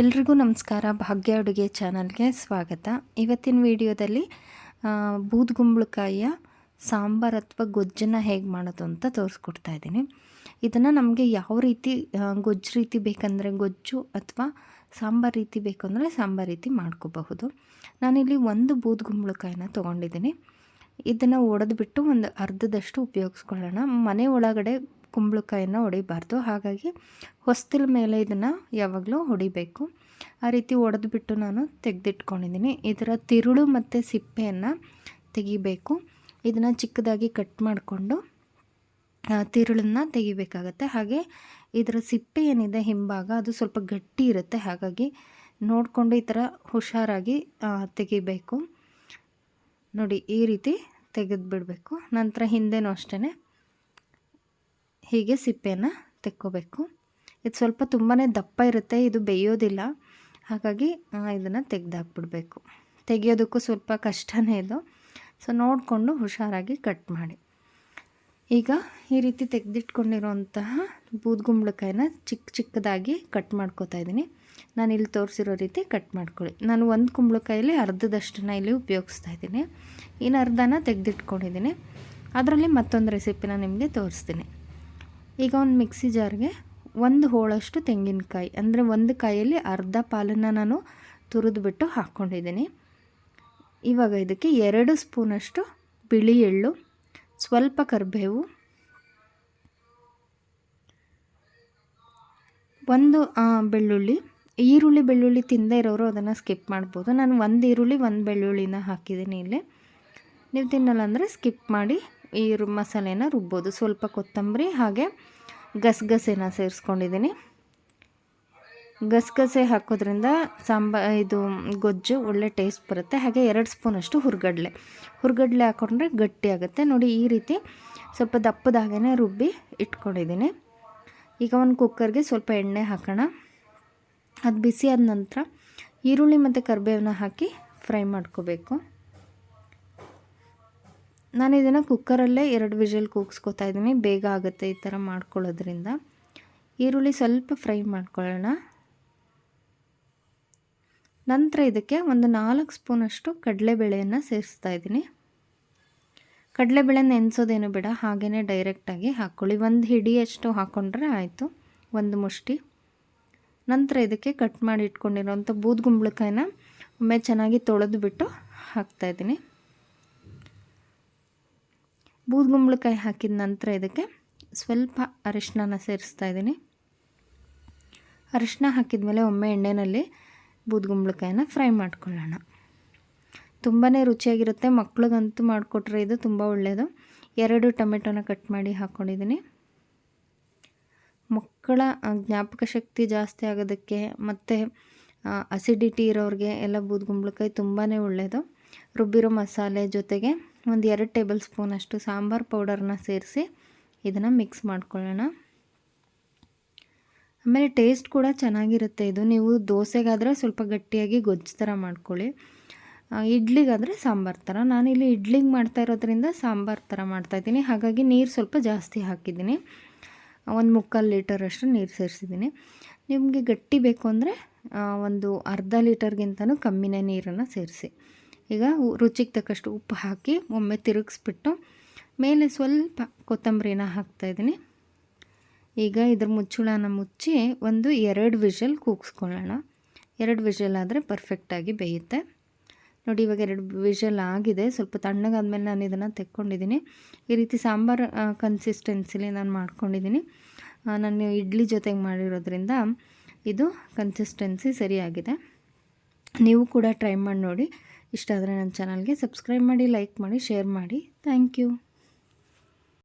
ಎಲ್ರಿಗೂ ನಮಸ್ಕಾರ. ಭಾಗ್ಯ ಅಡುಗೆ ಚಾನಲ್ಗೆ ಸ್ವಾಗತ. ಇವತ್ತಿನ ವಿಡಿಯೋದಲ್ಲಿ ಬೂದ್ಗುಂಬಳಕಾಯಿಯ ಸಾಂಬಾರ್ ಅಥವಾ ಗೊಜ್ಜನ್ನು ಹೇಗೆ ಮಾಡೋದು ಅಂತ ತೋರಿಸ್ಕೊಡ್ತಾ ಇದ್ದೀನಿ. ಇದನ್ನು ನಮಗೆ ಯಾವ ರೀತಿ ಗೊಜ್ಜು ರೀತಿ ಬೇಕಂದರೆ ಗೊಜ್ಜು ಅಥವಾ ಸಾಂಬಾರು ರೀತಿ ಬೇಕು ಅಂದರೆ ಸಾಂಬಾರ್ ರೀತಿ ಮಾಡ್ಕೋಬಹುದು. ನಾನಿಲ್ಲಿ ಒಂದು ಬೂದ್ಗುಂಬಳಕಾಯಿನ ತೊಗೊಂಡಿದ್ದೀನಿ. ಇದನ್ನು ಒಡೆದ್ಬಿಟ್ಟು ಒಂದು ಅರ್ಧದಷ್ಟು ಉಪಯೋಗಿಸ್ಕೊಳ್ಳೋಣ. ಮನೆ ಒಳಗಡೆ ಕುಂಬಳಕಾಯಿನ ಹೊಡಿಬಾರ್ದು. ಹಾಗಾಗಿ ಹೊಸ್ತಿಲ ಮೇಲೆ ಇದನ್ನು ಯಾವಾಗಲೂ ಹೊಡಿಬೇಕು. ಆ ರೀತಿ ಒಡೆದ್ಬಿಟ್ಟು ನಾನು ತೆಗೆದಿಟ್ಕೊಂಡಿದ್ದೀನಿ ಇದರ ತಿರುಳು ಮತ್ತು ಸಿಪ್ಪೆಯನ್ನು ತೆಗಿಬೇಕು. ಇದನ್ನು ಚಿಕ್ಕದಾಗಿ ಕಟ್ ಮಾಡಿಕೊಂಡು ತಿರುಳನ್ನು ತೆಗಿಬೇಕಾಗತ್ತೆ. ಹಾಗೆ ಇದರ ಸಿಪ್ಪೆ ಏನಿದೆ ಹಿಂಭಾಗ, ಅದು ಸ್ವಲ್ಪ ಗಟ್ಟಿ ಇರುತ್ತೆ. ಹಾಗಾಗಿ ನೋಡಿಕೊಂಡು ಈ ಥರ ಹುಷಾರಾಗಿ ತೆಗಿಬೇಕು. ನೋಡಿ, ಈ ರೀತಿ ತೆಗೆದುಬಿಡಬೇಕು. ನಂತರ ಹಿಂದೆನೂ ಅಷ್ಟೇ ಹೀಗೆ ಸಿಪ್ಪೆಯನ್ನು ತೆಕ್ಕೋಬೇಕು. ಇದು ಸ್ವಲ್ಪ ತುಂಬಾ ದಪ್ಪ ಇರುತ್ತೆ, ಇದು ಬೇಯೋದಿಲ್ಲ. ಹಾಗಾಗಿ ಇದನ್ನು ತೆಗೆದಾಕ್ಬಿಡ್ಬೇಕು. ತೆಗೆಯೋದಕ್ಕೂ ಸ್ವಲ್ಪ ಕಷ್ಟನೇ ಇದು. ಸೊ, ನೋಡಿಕೊಂಡು ಹುಷಾರಾಗಿ ಕಟ್ ಮಾಡಿ. ಈಗ ಈ ರೀತಿ ತೆಗೆದಿಟ್ಕೊಂಡಿರೋಂತಹ ಬೂದ್ಗುಂಬಳಕಾಯಿನ ಚಿಕ್ಕ ಚಿಕ್ಕದಾಗಿ ಕಟ್ ಮಾಡ್ಕೋತಾ ಇದ್ದೀನಿ. ನಾನು ಇಲ್ಲಿ ತೋರಿಸಿರೋ ರೀತಿ ಕಟ್ ಮಾಡ್ಕೊಳ್ಳಿ. ನಾನು ಒಂದು ಕುಂಬಳಕಾಯಲ್ಲಿ ಅರ್ಧದಷ್ಟನ್ನು ಇಲ್ಲಿ ಉಪಯೋಗಿಸ್ತಾ ಇದ್ದೀನಿ. ಇನ್ನು ಅರ್ಧನ ತೆಗೆದಿಟ್ಕೊಂಡಿದ್ದೀನಿ. ಅದರಲ್ಲಿ ಮತ್ತೊಂದು ರೆಸಿಪಿನ ನಿಮಗೆ ತೋರಿಸ್ತೀನಿ. ಈಗ ಒಂದು ಮಿಕ್ಸಿ ಜಾರ್ಗೆ ಒಂದು ಹೋಳಷ್ಟು ತೆಂಗಿನಕಾಯಿ, ಅಂದರೆ ಒಂದು ಕಾಯಲ್ಲಿ ಅರ್ಧ ಪಾಲನ್ನು ನಾನು ತುರಿದ್ಬಿಟ್ಟು ಹಾಕ್ಕೊಂಡಿದ್ದೀನಿ. ಇವಾಗ ಇದಕ್ಕೆ ಎರಡು ಸ್ಪೂನಷ್ಟು ಬಿಳಿ ಎಳ್ಳು, ಸ್ವಲ್ಪ ಕರಿಬೇವು, ಒಂದು ಬೆಳ್ಳುಳ್ಳಿ. ಈರುಳ್ಳಿ, ಬೆಳ್ಳುಳ್ಳಿ ತಿಂದೇ ಇರೋರು ಅದನ್ನು ಸ್ಕಿಪ್ ಮಾಡ್ಬೋದು. ನಾನು ಒಂದು ಈರುಳ್ಳಿ, ಒಂದು ಬೆಳ್ಳುಳ್ಳಿನ ಹಾಕಿದ್ದೀನಿ ಇಲ್ಲಿ. ನೀವು ತಿನ್ನಲ್ಲ ಅಂದರೆ ಸ್ಕಿಪ್ ಮಾಡಿ ಈ ಮಸಾಲೆನ ರುಬ್ಬೋದು. ಸ್ವಲ್ಪ ಕೊತ್ತಂಬರಿ ಹಾಗೆ ಗಸಗಸೆನ ಸೇರಿಸ್ಕೊಂಡಿದ್ದೀನಿ. ಗಸಗಸೆ ಹಾಕೋದ್ರಿಂದ ಸಾಂಬಾ ಇದು ಗೊಜ್ಜು ಒಳ್ಳೆ ಟೇಸ್ಟ್ ಬರುತ್ತೆ. ಹಾಗೆ ಎರಡು ಸ್ಪೂನಷ್ಟು ಹುರ್ಗಡ್ಲೆ. ಹುರ್ಗಡ್ಲೆ ಹಾಕೊಂಡ್ರೆ ಗಟ್ಟಿ ಆಗುತ್ತೆ. ನೋಡಿ ಈ ರೀತಿ ಸ್ವಲ್ಪ ದಪ್ಪದಾಗೇ ರುಬ್ಬಿ ಇಟ್ಕೊಂಡಿದ್ದೀನಿ. ಈಗ ಒಂದು ಕುಕ್ಕರ್ಗೆ ಸ್ವಲ್ಪ ಎಣ್ಣೆ ಹಾಕೋಣ. ಅದು ಬಿಸಿ ಆದ ನಂತರ ಈರುಳ್ಳಿ ಮತ್ತು ಕರಿಬೇವನ್ನ ಹಾಕಿ ಫ್ರೈ ಮಾಡ್ಕೋಬೇಕು. ನಾನು ಇದನ್ನು ಕುಕ್ಕರಲ್ಲೇ ಎರಡು ವಿಷಲ್ ಕೂಗಿಸ್ಕೊತಾ ಇದ್ದೀನಿ. ಬೇಗ ಆಗುತ್ತೆ ಈ ಥರ ಮಾಡ್ಕೊಳ್ಳೋದ್ರಿಂದ. ಈರುಳ್ಳಿ ಸ್ವಲ್ಪ ಫ್ರೈ ಮಾಡ್ಕೊಳ್ಳೋಣ. ನಂತರ ಇದಕ್ಕೆ ಒಂದು ನಾಲ್ಕು ಸ್ಪೂನಷ್ಟು ಕಡಲೆಬೇಳೆಯನ್ನು ಸೇರಿಸ್ತಾ ಇದ್ದೀನಿ. ಕಡಲೆಬೇಳೆ ನೆನೆಸೋದೇನು ಬೇಡ ಹಾಗೆಯೇ ಡೈರೆಕ್ಟಾಗಿ ಹಾಕ್ಕೊಳ್ಳಿ. ಒಂದು ಹಿಡಿಯಷ್ಟು ಹಾಕ್ಕೊಂಡ್ರೆ ಆಯಿತು, ಒಂದು ಮುಷ್ಟಿ. ನಂತರ ಇದಕ್ಕೆ ಕಟ್ ಮಾಡಿ ಇಟ್ಕೊಂಡಿರೋಂಥ ಬೂದ್ಗುಂಬಳಕಾಯಿನ ಒಮ್ಮೆ ಚೆನ್ನಾಗಿ ತೊಳೆದು ಬಿಟ್ಟು ಹಾಕ್ತಾಯಿದ್ದೀನಿ ಬೂದ್ಗುಂಬಳಕಾಯಿ ಹಾಕಿದ ನಂತರ ಇದಕ್ಕೆ ಸ್ವಲ್ಪ ಅರಿಶಿನ ಸೇರಿಸ್ತಾ ಇದ್ದೀನಿ. ಅರಿಶಿನ ಹಾಕಿದ ಮೇಲೆ ಒಮ್ಮೆ ಎಣ್ಣೆಯಲ್ಲಿ ಬೂದ್ಗುಂಬಳಕಾಯಿನ ಫ್ರೈ ಮಾಡ್ಕೊಳ್ಳೋಣ. ತುಂಬಾ ರುಚಿಯಾಗಿರುತ್ತೆ. ಮಕ್ಳಿಗಂತೂ ಮಾಡಿಕೊಟ್ರೆ ಇದು ತುಂಬ ಒಳ್ಳೆಯದು ಎರಡು ಟೊಮೆಟೊನ ಕಟ್ ಮಾಡಿ ಹಾಕ್ಕೊಂಡಿದ್ದೀನಿ ಮಕ್ಕಳ ಜ್ಞಾಪಕ ಶಕ್ತಿ ಜಾಸ್ತಿ ಆಗೋದಕ್ಕೆ ಮತ್ತು ಅಸಿಡಿಟಿ ಇರೋರಿಗೆ ಎಲ್ಲ ಬೂದ್ಗುಂಬಳಕಾಯಿ ತುಂಬಾ ಒಳ್ಳೆಯದು ರುಬ್ಬಿರೋ ಮಸಾಲೆ ಜೊತೆಗೆ ಒಂದು ಎರಡು ಟೇಬಲ್ ಸ್ಪೂನಷ್ಟು ಸಾಂಬಾರು ಪೌಡರ್ನ ಸೇರಿಸಿ ಇದನ್ನು ಮಿಕ್ಸ್ ಮಾಡ್ಕೊಳ್ಳೋಣ. ಆಮೇಲೆ ಟೇಸ್ಟ್ ಕೂಡ ಚೆನ್ನಾಗಿರುತ್ತೆ ಇದು. ನೀವು ದೋಸೆಗಾದರೆ ಸ್ವಲ್ಪ ಗಟ್ಟಿಯಾಗಿ ಗೊಜ್ಜು ಥರ ಮಾಡ್ಕೊಳ್ಳಿ. ಇಡ್ಲಿಗಾದರೆ ಸಾಂಬಾರು ಥರ. ನಾನಿಲ್ಲಿ ಇಡ್ಲಿಗೆ ಮಾಡ್ತಾ ಇರೋದ್ರಿಂದ ಸಾಂಬಾರು ಥರ ಮಾಡ್ತಾಯಿದ್ದೀನಿ ಹಾಗಾಗಿ ನೀರು ಸ್ವಲ್ಪ ಜಾಸ್ತಿ ಹಾಕಿದ್ದೀನಿ. ಒಂದು ಮುಕ್ಕಾಲು ಲೀಟರಷ್ಟು ನೀರು ಸೇರಿಸಿದ್ದೀನಿ. ನಿಮಗೆ ಗಟ್ಟಿ ಬೇಕು ಅಂದರೆ ಒಂದು ಅರ್ಧ ಲೀಟರ್ಗಿಂತನೂ ಕಮ್ಮಿನೇ ನೀರನ್ನು ಸೇರಿಸಿ. ಈಗ ರುಚಿಗೆ ತಕ್ಕಷ್ಟು ಉಪ್ಪು ಹಾಕಿ ಒಮ್ಮೆ ತಿರುಗಿಸ್ಬಿಟ್ಟು ಮೇಲೆ ಸ್ವಲ್ಪ ಕೊತ್ತಂಬರಿನ ಹಾಕ್ತಾಯಿದ್ದೀನಿ ಈಗ ಇದ್ರ ಮುಚ್ಚುಳನ ಮುಚ್ಚಿ ಒಂದು ಎರಡು ವಿಷಲ್ ಕೂಗಿಸ್ಕೊಳ್ಳೋಣ. ಎರಡು ವಿಷಲ್ ಆದರೆ ಪರ್ಫೆಕ್ಟಾಗಿ ಬೇಯುತ್ತೆ. ನೋಡಿ, ಇವಾಗ ಎರಡು ವಿಷಲ್ ಆಗಿದೆ. ಸ್ವಲ್ಪ ತಣ್ಣಗಾದ್ಮೇಲೆ ನಾನು ಇದನ್ನು ತೆಕ್ಕೊಂಡಿದ್ದೀನಿ. ಈ ರೀತಿ ಸಾಂಬಾರು ಕನ್ಸಿಸ್ಟೆನ್ಸಿಲಿ ನಾನು ಮಾಡ್ಕೊಂಡಿದ್ದೀನಿ. ನಾನು ಇಡ್ಲಿ ಜೊತೆಗೆ ಮಾಡಿರೋದ್ರಿಂದ ಇದು ಕನ್ಸಿಸ್ಟೆನ್ಸಿ ಸರಿಯಾಗಿದೆ. ನೀವು ಕೂಡ ಟ್ರೈ ಮಾಡಿ ನೋಡಿ. ಇಷ್ಟ ಆದರೆ ನನ್ನ ಚಾನಲ್ಗೆ ಸಬ್ಸ್ಕ್ರೈಬ್ ಮಾಡಿ ಲೈಕ್ ಮಾಡಿ ಶೇರ್ ಮಾಡಿ. Thank you.